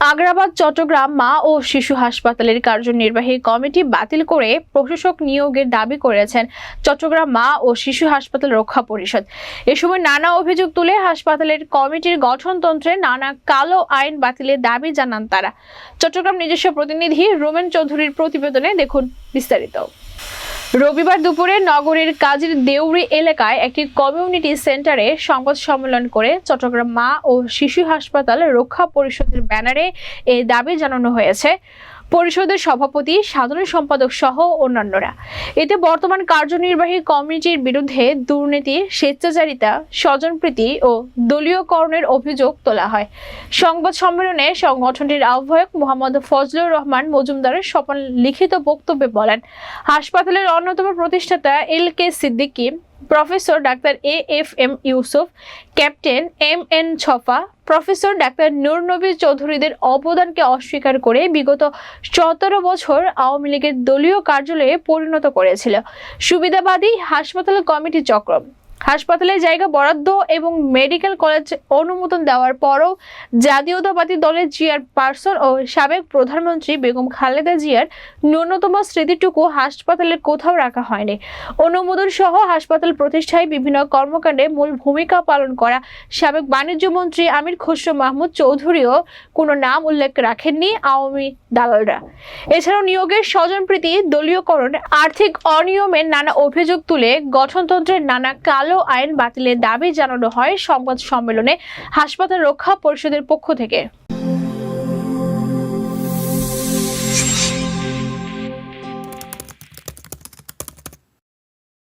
আগ্রাবাদ, চট্টগ্রাম মা ও শিশু হাসপাতালের কার্যনির্বাহী কমিটি বাতিল করে প্রশাসক নিয়োগের দাবি করেছেন চট্টগ্রাম মা ও শিশু হাসপাতাল রক্ষা পরিষদ। এ সময় নানা অভিযোগ তুলে হাসপাতালের কমিটির গঠনতন্ত্রে নানা কালো আইন বাতিলের দাবি জানান তারা। চট্টগ্রাম নিজস্ব প্রতিনিধি রোমেন চৌধুরীর প্রতিবেদনে দেখুন বিস্তারিত। রবিবার দুপুরে নগরের কাজীর দেউরি এলাকায় একটি কমিউনিটি সেন্টারে সংবাদ সম্মেলন করে চট্টগ্রাম মা ও শিশু হাসপাতাল রক্ষা পরিষদের ব্যানারে এই দাবি জানানো হয়েছে। পরিষদের সভাপতি, সাধারণ সম্পাদক সহ অন্যান্যরা। এতে বর্তমান কার্যনির্বাহী কমিটির বিরুদ্ধে দুর্নীতি, স্বেচ্ছাচারিতা, স্বজনপ্রীতি ও দলীয়করণের অভিযোগ তোলা হয়। সংবাদ সম্মেলনে সংগঠনটির আহ্বায়ক মোহাম্মদ ফজলুর রহমান মজুমদারের স্বপন লিখিত বক্তব্যে বলেন, হাসপাতালের অন্যতম প্রতিষ্ঠাতা L K Siddiqui professor doctor A F M Yusuf, captain M N Chhafa, professor doctor Nurnabi চৌধুরীদের অবদানকে অস্বীকার করে বিগত সতেরো বছর আওয়ামী লীগের দলীয় কার্যালয়ে পরিণত করেছিল। সুবিধাবাদী হাসপাতাল কমিটি চক্র হাসপাতালের জায়গা বরাদ্দ এবং মেডিকেল কলেজ অনুমোদন দেওয়ার পরও জাতীয়তাবাদী দলের জিয়ার পার্সন ও সাবেক প্রধানমন্ত্রী বেগম খালেদা জিয়ার ন্যূনতম স্মৃতিটুকু হাসপাতালের কোথাও রাখা হয়নি। অনুমোদন সহ হাসপাতাল প্রতিষ্ঠায় বিভিন্ন কর্মকাণ্ডে মূল ভূমিকা পালন করা সাবেক বাণিজ্য মন্ত্রী আমির খসরু মাহমুদ চৌধুরীও কোনো নাম উল্লেখ রাখেননি আওয়ামী দালালরা। এছাড়াও নিয়োগের স্বজনপ্রীতি দলীয়করণ, আর্থিক অনিয়মের নানা অভিযোগ তুলে গঠনতন্ত্রের নানা কালো আইন বাতিলের দাবি জানানো হয় সংবাদ সম্মেলনে হাসপাতাল রক্ষা পরিষদের পক্ষ থেকে।